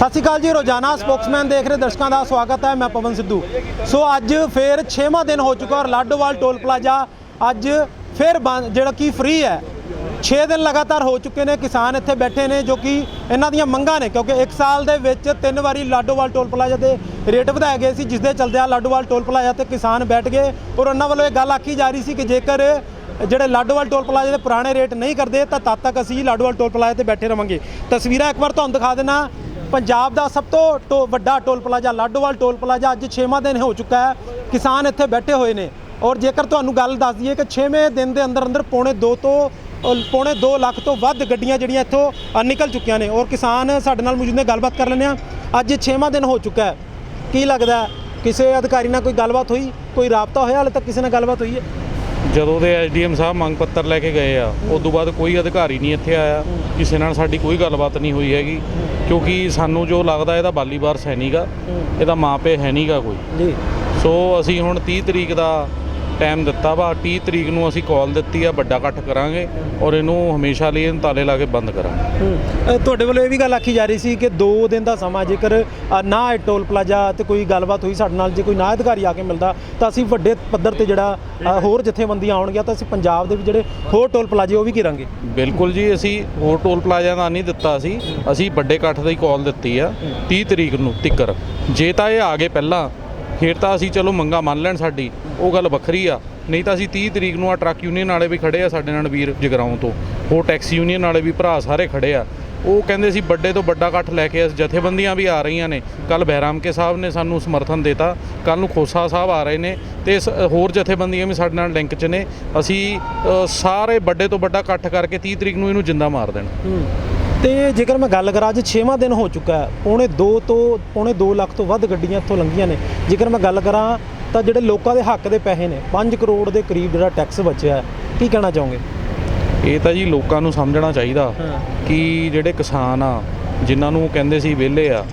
ਸਤਿ ਸ਼੍ਰੀ ਅਕਾਲ ਜੀ, ਰੋਜ਼ਾਨਾ ਸਪੋਕਸਮੈਨ ਦੇਖ ਰਹੇ ਦਰਸ਼ਕਾਂ ਦਾ ਸਵਾਗਤ ਹੈ, ਮੈਂ ਪਵਨ ਸਿੱਧੂ। ਸੋ ਅੱਜ ਫੇਰ 6ਵਾਂ ਦਿਨ ਹੋ ਚੁੱਕਾ ਔਰ ਲਾਡੋਵਾਲ ਟੋਲ ਪਲਾਜ਼ਾ ਅੱਜ ਫੇਰ ਬੰਦ, ਜਿਹੜਾ ਕਿ ਫ੍ਰੀ ਹੈ। 6 ਦਿਨ ਲਗਾਤਾਰ ਹੋ ਚੁੱਕੇ ਨੇ, ਕਿਸਾਨ ਇੱਥੇ ਬੈਠੇ ਨੇ, ਜੋ ਕਿ ਇਹਨਾਂ ਦੀਆਂ ਮੰਗਾਂ ਨੇ, ਕਿਉਂਕਿ 1 ਸਾਲ ਦੇ ਵਿੱਚ ਤਿੰਨ ਵਾਰੀ ਲਾਡੋਵਾਲ ਟੋਲ ਪਲਾਜ਼ਾ ਦੇ ਰੇਟ ਵਧਾਏ ਗਏ ਸੀ, ਜਿਸ ਦੇ ਚਲਦਿਆਂ ਲਾਡੋਵਾਲ ਟੋਲ ਪਲਾਜ਼ਾ ਤੇ ਕਿਸਾਨ ਬੈਠ ਗਏ। ਔਰ ਉਹਨਾਂ ਵੱਲੋਂ ਇਹ ਗੱਲ ਆਖੀ ਜਾ ਰਹੀ ਸੀ ਕਿ ਜੇਕਰ ਜਿਹੜੇ ਲਾਡੋਵਾਲ ਟੋਲ ਪਲਾਜ਼ਾ ਦੇ ਪੁਰਾਣੇ ਰੇਟ ਨਹੀਂ ਕਰਦੇ, ਤਾਂ ਤਦ ਤੱਕ ਅਸੀਂ ਲਾਡੋਵਾਲ ਟੋਲ ਪਲਾਜ਼ਾ ਤੇ ਬੈਠੇ ਰਵਾਂਗੇ। ਤਸਵੀਰਾਂ ਇੱਕ ਵਾਰ ਤੁਹਾਨੂੰ ਦਿਖਾ ਦੇਣਾ ਪੰਜਾਬ ਦਾ ਸਭ ਤੋਂ ਟੋ- ਵੱਡਾ toll plaza, Ladowal toll plaza ਅੱਜ 6ਵਾਂ ਦਿਨ ਹੋ ਚੁੱਕਾ ਹੈ। ਕਿਸਾਨ ਇੱਥੇ ਬੈਠੇ ਹੋਏ ਨੇ। ਔਰ ਜੇਕਰ ਤੁਹਾਨੂੰ ਗੱਲ ਦੱਸ ਦਈਏ ਕਿ 6ਵੇਂ ਦਿਨ ਦੇ ਅੰਦਰ ਅੰਦਰ ਪੌਣੇ 2 ਤੋਂ ਪੌਣੇ 2 ਲੱਖ ਤੋਂ ਵੱਧ ਗੱਡੀਆਂ ਜਿਹੜੀਆਂ ਇੱਥੋਂ ਨਿਕਲ ਚੁੱਕੀਆਂ ਨੇ। ਔਰ ਕਿਸਾਨ ਸਾਡੇ ਨਾਲ ਮੌਜੂਦ ਨੇ, ਗੱਲਬਾਤ ਕਰ ਲੈਂਦੇ ਆ ਅੱਜ 6ਵਾਂ ਦਿਨ ਹੋ ਚੁੱਕਾ ਹੈ। ਕੀ ਲੱਗਦਾ ਕਿਸੇ ਅਧਿਕਾਰੀ ਨਾਲ ਕੋਈ ਗੱਲਬਾਤ ਹੋਈ? ਕੋਈ ਰਾਬਤਾ ਹੋਇਆ? ਹਾਲੇ ਤੱਕ ਕਿਸੇ ਨਾਲ ਗੱਲਬਾਤ ਹੋਈ ਹੈ? ਜਦੋਂ ਦੇ ਐਸਡੀਐਮ ਸਾਹਿਬ ਮੰਗ ਪੱਤਰ ਲੈ ਕੇ ਗਏ ਆ ਉਸ ਤੋਂ ਬਾਅਦ ਕੋਈ ਅਧਿਕਾਰੀ ਨਹੀਂ ਇੱਥੇ ਆਇਆ ਕਿਸੇ ਨਾਲ ਸਾਡੀ ਕੋਈ ਗੱਲਬਾਤ ਨਹੀਂ ਹੋਈ ਹੈਗੀ ਕਿਉਂਕਿ ਸਾਨੂੰ ਜੋ ਲੱਗਦਾ ਇਹਦਾ ਬਾਲੀਬਾਰ ਸੈਨਿਕ ਆ ਇਹਦਾ ਮਾਪੇ ਹੈ ਨਹੀਂਗਾ ਕੋਈ। ਜੀ। ਸੋ ਅਸੀਂ ਹੁਣ 30 ਤਰੀਕ ਦਾ ਟਾਈਮ ਦਿੱਤਾ ਵਾ 30 ਤਰੀਕ ਨੂੰ ਅਸੀਂ ਕਾਲ ਦਿੱਤੀ ਆ ਵੱਡਾ ਇਕੱਠ ਕਰਾਂਗੇ ਔਰ ਇਹਨੂੰ ਹਮੇਸ਼ਾ ਲਈ ਇਹਨੂੰ ਤਾਲੇ ਲਾ ਕੇ ਬੰਦ ਕਰਾਂਗੇ। ਤੁਹਾਡੇ ਵੱਲੋਂ ਇਹ ਵੀ ਗੱਲ ਆਖੀ ਜਾ ਰਹੀ ਸੀ ਕਿ 2 ਦਿਨ ਦਾ ਸਮਾਂ ਜੇਕਰ ਨਾ ਟੋਲ ਪਲਾਜ਼ਾ ਤੇ ਕੋਈ ਗੱਲਬਾਤ ਹੋਈ ਸਾਡੇ ਨਾਲ ਜੇ ਕੋਈ ਨਾ ਅਧਿਕਾਰੀ ਆ ਕੇ ਮਿਲਦਾ ਤਾਂ ਅਸੀਂ ਵੱਡੇ ਪੱਧਰ ਤੇ ਜਿਹੜਾ ਹੋਰ ਜਥੇਬੰਦੀਆਂ ਆਉਣਗੀਆਂ ਤਾਂ ਅਸੀਂ ਪੰਜਾਬ ਦੇ ਵੀ ਜਿਹੜੇ ਹੋਰ ਟੋਲ ਪਲਾਜ਼ੇ ਉਹ ਵੀ ਘੇਰਾਂਗੇ। ਬਿਲਕੁਲ ਜੀ ਅਸੀਂ ਹੋਰ ਟੋਲ ਪਲਾਜ਼ਾ ਦਾ ਨਹੀਂ ਦਿੱਤਾ ਸੀ ਅਸੀਂ ਵੱਡੇ ਇਕੱਠ ਦੀ ਕਾਲ ਦਿੱਤੀ ਆ 30 ਤਰੀਕ ਨੂੰ ਤਿੱਕਰ। ਜੇ ਤਾਂ ਇਹ ਆ ਗਏ ਪਹਿਲਾਂ ਫਿਰ ਤਾਂ ਅਸੀਂ ਚਲੋ ਮੰਗਾ ਮੰਨ ਲੈਣ ਸਾਡੀ, ਉਹ ਗੱਲ ਵੱਖਰੀ ਆ। ਨਹੀਂ ਤਾਂ ਅਸੀਂ 30 ਤਰੀਕ ਨੂੰ ਆ ਟਰੱਕ ਯੂਨੀਅਨ ਵਾਲੇ ਵੀ ਖੜੇ ਆ ਸਾਡੇ ਨਾਲ ਵੀਰ ਜਗਰਾਉਂ ਤੋਂ। ਉਹ ਟੈਕਸੀ ਯੂਨੀਅਨ ਵਾਲੇ ਵੀ ਭਰਾ ਸਾਰੇ ਖੜੇ ਆ। ਉਹ ਕਹਿੰਦੇ ਸੀ ਵੱਡੇ ਤੋਂ ਵੱਡਾ ਇਕੱਠ ਲੈ ਕੇ ਅਸ ਜਥੇਬੰਦੀਆਂ ਵੀ ਆ ਰਹੀਆਂ ਨੇ। ਕੱਲ ਬਹਿਰਾਮਕੇ ਸਾਹਿਬ ਨੇ ਸਾਨੂੰ ਸਮਰਥਨ ਦਿੱਤਾ। ਕੱਲ ਨੂੰ ਖੋਸਾ ਸਾਹਿਬ ਆ ਰਹੇ ਨੇ ਤੇ ਸ- ਹੋਰ ਜਥੇਬੰਦੀਆਂ ਵੀ ਸਾਡੇ ਨਾਲ ਲਿੰਕ 'ਚ ਨੇ। ਅਸੀਂ ਸਾਰੇ ਵੱਡੇ ਤੋਂ ਵੱਡਾ ਇਕੱਠ ਕਰਕੇ 30 ਤਰੀਕ ਨੂੰ ਇਹਨੂੰ ਜਿੰਦਾ ਮਾਰ ਦੇਣਾ। ਤੇ ਜੇਕਰ ਮੈਂ ਗੱਲ ਕਰਾਂ ਅੱਜ 6ਵਾਂ ਦਿਨ ਹੋ ਚੁੱਕਾ ਹੈ ਪੌਣੇ 2 ਤੋਂ ਪੌਣੇ 2 ਲੱਖ ਤੋਂ ਵੱਧ ਗੱਡੀਆਂ ਇੱਥੋਂ ਲੰਘੀਆਂ ਨੇ। ਜੇਕਰ ਮੈਂ ਗੱਲ ਕਰਾਂ ਤਾਂ ਜਿਹੜੇ ਲੋਕਾਂ ਦੇ ਹੱਕ ਦੇ ਪੈਸੇ ਨੇ 5 ਕਰੋੜ ਦੇ ਕਰੀਬ ਜਿਹੜਾ ਟੈਕਸ ਬਚਿਆ ਹੈ ਕੀ ਕਹਿਣਾ ਚਾਹੋਗੇ? ਇਹ ਤਾਂ ਜੀ ਲੋਕਾਂ ਨੂੰ ਸਮਝਣਾ ਚਾਹੀਦਾ ਕਿ ਜਿਹੜੇ ਕਿਸਾਨ ਆ ਜਿਨ੍ਹਾਂ ਨੂੰ ਕਹਿੰਦੇ ਸੀ ਵਿਹਲੇ ਆ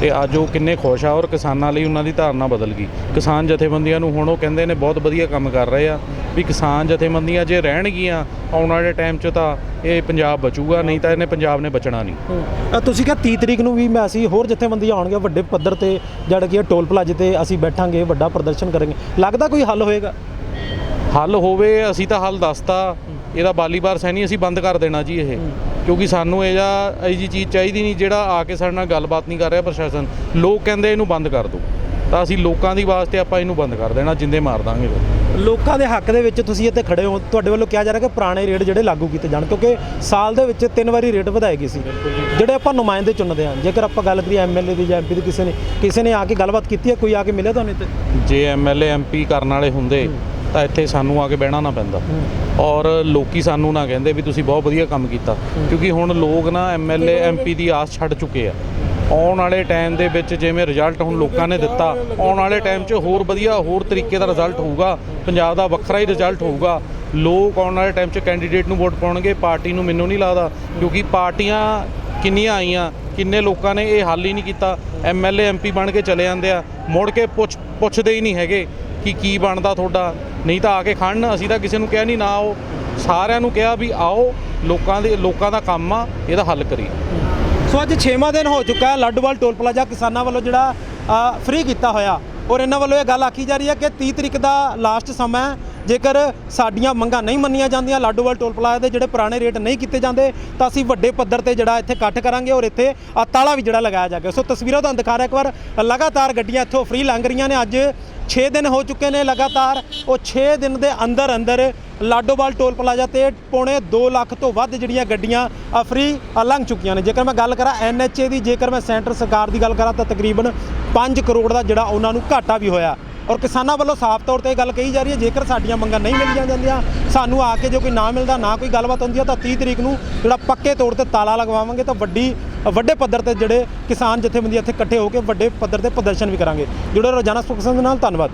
ਤੇ ਅੱਜ ਉਹ ਕਿੰਨੇ ਖੁਸ਼ ਆ ਔਰ ਕਿਸਾਨਾਂ ਲਈ ਉਹਨਾਂ ਦੀ ਧਾਰਨਾ ਬਦਲ ਗਈ। ਕਿਸਾਨ ਜਥੇਬੰਦੀਆਂ ਨੂੰ ਹੁਣ ਉਹ ਕਹਿੰਦੇ ਨੇ ਬਹੁਤ ਵਧੀਆ ਕੰਮ ਕਰ ਰਹੇ ਆ ਵੀ ਕਿਸਾਨ ਜਥੇਬੰਦੀਆਂ ਜੇ ਰਹਿਣਗੀਆਂ ਆਉਣ ਵਾਲੇ ਟਾਈਮ 'ਚ ਤਾਂ ਇਹ ਪੰਜਾਬ ਬਚੂਗਾ ਨਹੀਂ ਤਾਂ ਇਹਨੇ ਪੰਜਾਬ ਨੇ ਬਚਣਾ ਨਹੀਂ। ਤੁਸੀਂ ਕਿਹਾ 30 ਤਰੀਕ ਨੂੰ ਵੀ ਮੈਂ ਅਸੀਂ ਹੋਰ ਜਥੇਬੰਦੀਆਂ ਆਉਣਗੀਆਂ ਵੱਡੇ ਪੱਧਰ ਤੇ ਜਿਹੜਾ ਕਿ ਟੋਲ ਪਲਾਜ਼ੇ ਤੇ ਅਸੀਂ ਬੈਠਾਂਗੇ ਵੱਡਾ ਪ੍ਰਦਰਸ਼ਨ ਕਰਾਂਗੇ। ਲੱਗਦਾ ਕੋਈ ਹੱਲ ਹੋਏਗਾ? ਹੱਲ ਹੋਵੇ ਅਸੀਂ ਤਾਂ ਹੱਲ ਦੱਸਤਾ। ਇਹਦਾ ਬਾਲੀਬਾਰ ਸੈਣੀ ਅਸੀਂ ਬੰਦ ਕਰ ਦੇਣਾ ਜੀ ਇਹ। ਕਿਉਂਕਿ ਸਾਨੂੰ ਇਹ ਜਾਂ ਇਹ ਜੀ ਚੀਜ਼ ਚਾਹੀਦੀ ਨਹੀਂ ਜਿਹੜਾ ਆ ਕੇ ਸਾਡੇ ਨਾਲ ਗੱਲਬਾਤ ਨਹੀਂ ਕਰ ਰਿਹਾ ਪ੍ਰਸ਼ਾਸਨ। ਲੋਕ ਕਹਿੰਦੇ ਇਹਨੂੰ ਬੰਦ ਕਰ ਦਿਓ। ਤਾਂ ਅਸੀਂ ਲੋਕਾਂ ਦੀ ਵਾਸਤੇ ਆਪਾਂ ਇਹਨੂੰ ਬੰਦ ਕਰ ਦੇਣਾ ਜਿੰਦੇ ਮਾਰ ਦਾਂਗੇ ਲੋਕਾਂ ਦੇ ਹੱਕ ਦੇ ਵਿੱਚ ਤੁਸੀਂ ਇੱਥੇ ਖੜੇ ਹੋ। ਤੁਹਾਡੇ ਵੱਲੋਂ ਕਿਹਾ ਜਾ ਰਿਹਾ ਕਿ ਪੁਰਾਣੇ ਰੇਟ ਜਿਹੜੇ ਲਾਗੂ ਕੀਤੇ ਜਾਣ ਕਿਉਂਕਿ ਸਾਲ ਦੇ ਵਿੱਚ ਤਿੰਨ ਵਾਰੀ ਰੇਟ ਵਧਾਏ ਗਏ ਸੀ। ਜਿਹੜੇ ਆਪਾਂ ਨੁਮਾਇੰਦੇ ਚੁਣਦੇ ਹਾਂ ਜੇਕਰ ਆਪਾਂ ਗੱਲ ਕਰੀਏ ਐਮਐਲਏ ਦੀ ਜਾਂ ਐਮਪੀ ਦੀ ਕਿਸੇ ਨੇ ਕਿਸੇ ਨੇ ਆ ਕੇ ਗੱਲਬਾਤ ਕੀਤੀ ਹੈ? ਕੋਈ ਆ ਕੇ ਮਿਲਿਆ ਤੁਹਾਨੂੰ ਇੱਥੇ? ਜੇ ਐਮਐਲਏ ਐਮਪੀ ਕਰਨ ਵਾਲੇ ਹੁੰਦੇ ਤਾਂ ਇੱਥੇ ਸਾਨੂੰ ਆ ਕੇ ਬਹਿਣਾ ਨਾ ਪੈਂਦਾ। ਔਰ ਲੋਕੀ ਸਾਨੂੰ ਨਾ ਕਹਿੰਦੇ ਵੀ ਤੁਸੀਂ ਬਹੁਤ ਵਧੀਆ ਕੰਮ ਕੀਤਾ। ਕਿਉਂਕਿ ਹੁਣ ਲੋਕ ਨਾ ਐਮਐਲਏ ਐਮਪੀ ਦੀ ਆਸ ਛੱਡ ਚੁੱਕੇ ਆ। ਆਉਣ ਵਾਲੇ ਟਾਈਮ ਦੇ ਵਿੱਚ ਜਿਵੇਂ ਰਿਜ਼ਲਟ ਹੁਣ ਲੋਕਾਂ ਨੇ ਦਿੱਤਾ ਆਉਣ ਵਾਲੇ ਟਾਈਮ 'ਚ ਹੋਰ ਵਧੀਆ ਹੋਰ ਤਰੀਕੇ ਦਾ ਰਿਜ਼ਲਟ ਹੋਊਗਾ ਪੰਜਾਬ ਦਾ ਵੱਖਰਾ ਹੀ ਰਿਜ਼ਲਟ ਹੋਊਗਾ। ਲੋਕ ਆਉਣ ਵਾਲੇ ਟਾਈਮ 'ਚ ਕੈਂਡੀਡੇਟ ਨੂੰ ਵੋਟ ਪਾਉਣਗੇ ਪਾਰਟੀ ਨੂੰ ਮੈਨੂੰ ਨਹੀਂ ਲੱਗਦਾ ਕਿਉਂਕਿ ਪਾਰਟੀਆਂ ਕਿੰਨੀਆਂ ਆਈਆਂ ਕਿੰਨੇ ਲੋਕਾਂ ਨੇ ਇਹ ਹੱਲ ਹੀ ਨਹੀਂ ਕੀਤਾ। ਐਮਐਲਏ ਐਮਪੀ ਬਣ ਕੇ ਚਲੇ ਜਾਂਦੇ ਆ ਮੁੜ ਕੇ ਪੁੱਛ ਪੁੱਛਦੇ ਹੀ ਨਹੀਂ ਹੈਗੇ। ਕਿ ਕੀ ਬਣਦਾ ਤੁਹਾਡਾ? ਨਹੀਂ ਤਾਂ ਆ ਕੇ ਖੜਨ ਅਸੀਂ ਤਾਂ ਕਿਸੇ ਨੂੰ ਕਿਹਾ ਨਹੀਂ ਨਾ ਆਓ। ਸਾਰਿਆਂ ਨੂੰ ਕਿਹਾ ਵੀ ਆਓ, ਲੋਕਾਂ ਦੇ ਲੋਕਾਂ ਦਾ ਕੰਮ ਆ, ਇਹਦਾ ਹੱਲ ਕਰੀਏ। ਸੋ ਅੱਜ 6ਵਾਂ ਦਿਨ ਹੋ ਚੁੱਕਾ ਹੈ, ਲੱਡੂਵਾਲ ਟੋਲ ਪਲਾਜ਼ਾ ਕਿਸਾਨਾਂ ਵੱਲੋਂ ਜਿਹੜਾ ਫ੍ਰੀ ਕੀਤਾ ਹੋਇਆ। ਔਰ ਇਹਨਾਂ ਵੱਲੋਂ ਇਹ ਗੱਲ ਆਖੀ ਜਾ ਰਹੀ ਹੈ ਕਿ 30 ਤਰੀਕ ਦਾ ਲਾਸਟ ਸਮਾਂ ਹੈ। ਜੇਕਰ ਸਾਡੀਆਂ ਮੰਗਾਂ ਨਹੀਂ ਮੰਨੀਆਂ ਜਾਂਦੀਆਂ, ਲਾਡੋਵਾਲ ਟੋਲ ਪਲਾਜ਼ਾ ਦੇ ਜਿਹੜੇ ਪੁਰਾਣੇ ਰੇਟ ਨਹੀਂ ਕੀਤੇ ਜਾਂਦੇ, ਤਾਂ ਅਸੀਂ ਵੱਡੇ ਪੱਧਰ ਤੇ ਜਿਹੜਾ ਇੱਥੇ ਇਕੱਠ ਕਰਾਂਗੇ ਔਰ ਇੱਥੇ ਆਹ ਤਾਲਾ ਵੀ ਜਿਹੜਾ ਲਗਾਇਆ ਜਾਏਗਾ ਸੋ ਤਸਵੀਰਾਂ ਤੁਹਾਨੂੰ ਦਿਖਾ ਰਿਹਾ ਇੱਕ ਵਾਰ, ਲਗਾਤਾਰ ਗੱਡੀਆਂ ਇੱਥੋਂ ਫ੍ਰੀ ਲੰਘ ਰਹੀਆਂ ਨੇ। ਅੱਜ 6 ਦਿਨ ਹੋ ਚੁੱਕੇ ਨੇ ਲਗਾਤਾਰ। ਉਹ 6 ਦਿਨ ਦੇ ਅੰਦਰ ਅੰਦਰ ਲਾਡੋਵਾਲ ਟੋਲ ਪਲਾਜ਼ਾ ਤੇ ਪੌਣੇ 2 ਲੱਖ ਤੋਂ ਵੱਧ ਜਿਹੜੀਆਂ ਗੱਡੀਆਂ ਫਰੀ ਲੰਘ ਚੁੱਕੀਆਂ ਨੇ। ਜੇਕਰ ਮੈਂ ਗੱਲ ਕਰਾਂ ਐਨਐਚਏ ਦੀ, ਜੇਕਰ ਮੈਂ ਸੈਂਟਰ ਸਰਕਾਰ ਦੀ ਗੱਲ ਕਰਾਂ ਤਾਂ ਤਕਰੀਬਨ 5 ਕਰੋੜ ਦਾ ਜਿਹੜਾ ਉਹਨਾਂ ਨੂੰ ਘਾਟਾ ਵੀ ਹੋਇਆ। ਔਰ ਕਿਸਾਨਾਂ ਵੱਲੋਂ ਸਾਫ਼ ਤੌਰ ਤੇ ਇਹ ਗੱਲ ਕਹੀ ਜਾ ਰਹੀ ਹੈ, ਜੇਕਰ ਸਾਡੀਆਂ ਮੰਗਾਂ ਨਹੀਂ ਮਿਲੀਆਂ ਜਾਂਦੀਆਂ, ਸਾਨੂੰ ਆ ਕੇ ਜੋ ਕੋਈ ਨਾ ਮਿਲਦਾ, ਨਾ ਕੋਈ ਗੱਲਬਾਤ ਹੁੰਦੀ ਹੈ, ਤਾਂ 30 ਤਰੀਕ ਨੂੰ ਜਿਹੜਾ ਪੱਕੇ ਤੌਰ ਤੇ ਤਾਲਾ ਲਗਵਾਵਾਂਗੇ ਤਾਂ ਵੱਡੀ ਵੱਡੇ ਪੱਧਰ ਤੇ ਜਿਹੜੇ ਕਿਸਾਨ ਜਥੇਬੰਦੀਆਂ ਇੱਥੇ ਇਕੱਠੇ ਹੋ ਕੇ ਵੱਡੇ ਪੱਧਰ ਤੇ ਪ੍ਰਦਰਸ਼ਨ ਵੀ ਕਰਾਂਗੇ। ਜੁੜੇ ਰੋਜ਼ਾਨਾ ਸੁਖਸੰਦ ਨਾਲ, ਧੰਨਵਾਦ।